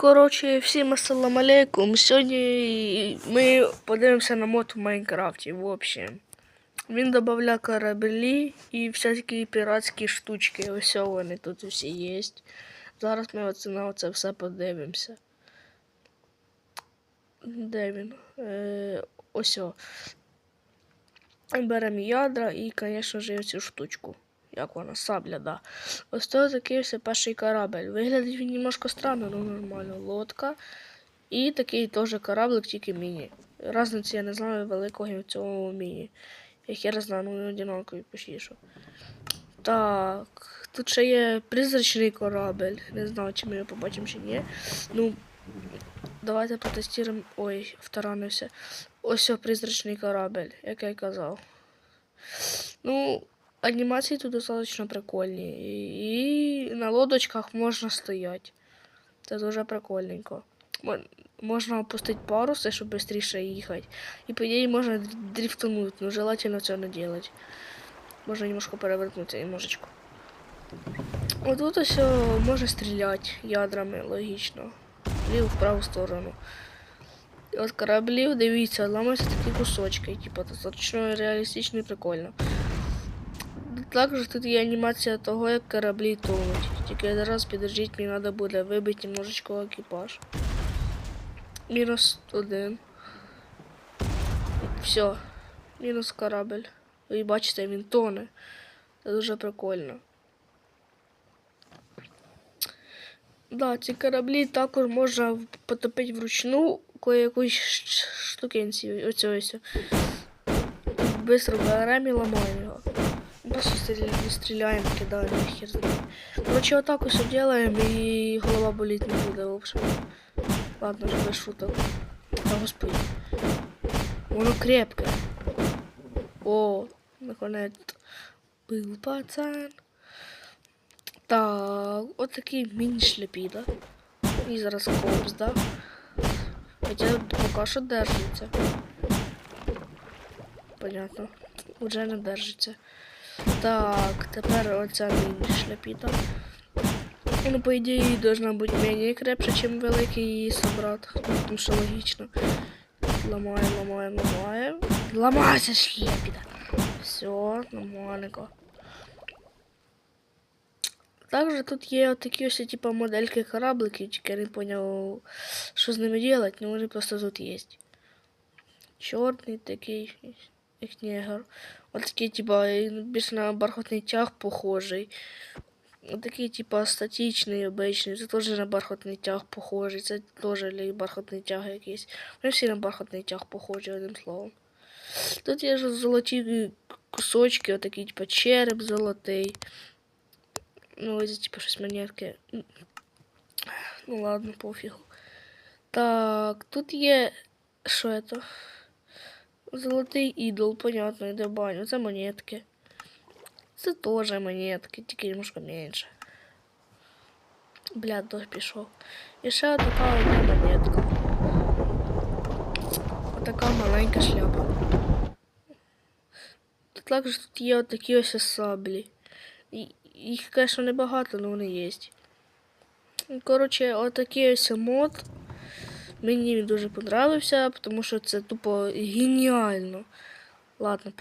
Коротше, всім ассалам алейкум. Сьогодні ми подивимося на мод в Майнкрафті. В общем, він додає кораблі і всякі піратські штучки. Ось вони тут усі є. Зараз ми оце на це все подивимося. Де він? Е, ось. Беремо ядра і, звісно ж, цю штучку. Як вона, сабля, да. Ось такий ось перший корабель. Виглядить він немножко странно, але нормально. Лодка. І такий теж кораблик, тільки міні. Разниці я не знаю великого в цьому міні. Я знаю, ну він одинаковий почти. Так, тут ще є призрачний корабель. Не знаю, чи ми його побачимо чи ні. Ну, давайте протестуємо. Ой, втаранився. Ось о, призрачний корабель, як я й казав. Ну, анімації тут достатньо прикольні. І, і на лодочках можна стояти. Це дуже прикольненько. Мо- Можна опустити паруси, щоб швидше їхати. І по ідеї можна дрифтануть, но желательно це не делать. Можна немножко перевернутися, немножечко. Отут ось о, може стріляти ядрами, логічно. Ліву в праву сторону. І от кораблів, дивіться, ламаються такі кусочки, типу, достатньо реалістично і прикольно. Також тут є анімація того, як кораблі тонуть. Тільки зараз підождіть, мені треба буде вибити немножечко екіпаж. Мінус один. Все. Мінус корабль. Ви бачите, він тоне. Це дуже прикольно. Да, ці кораблі також можна потопити вручну кое-якусь штукенці. Оцю ось. Быстро беремо і ламаємо його. Просто стріляємо, стріляємо, кидаємо, хер. Короче, отак ось делаем і голова боліть не буде, в общем. Ладно, вже без шуток. Та господи. Воно крепке. О, наконец был пацан. Так, от такий міні-шлепі, да? І зараз копс, да? Хоча поки що держиться. Понятно. Уже не держиться. Так, тепер оця міні-шляпіта. Ну, по ідеї, должна бути менее крепше, ніж великий її собрат. Тому що логічно. Ламаємо, ламаємо, ламаємо. Ламайся, шляпіта. Все, нормальненько. Також тут є такі ось типу модельки кораблики, тільки не зрозумів, що з ними робити, ну вони просто тут є. Чорний такий, негр. От такий, типа, більш на бархатний тяг похожий. От такий, типа, статичний, обичний. Це теж на бархатний тяг похожий. Це теж бархатний тяг якийсь. Вони всі на бархатний тяг похожі, одним словом. Тут є ж золоті кусочки, отакий, типа, череп золотий. Ну, ось, типа, щось монетки. Ну ладно, пофігу. Так, тут є. Що це? Золотий ідол, понятно, йде баню. Це монетки. Це теж монетки, тільки немножко менше. Бля, дощ пішов. І ще така одна монетка. Отака маленька шляпа. Також тут є отакі ось саблі. Їх, звісно, небагато, але вони є. Коротше, отакий ось мод. Мені він дуже понравився, тому що це тупо геніально. Ладно,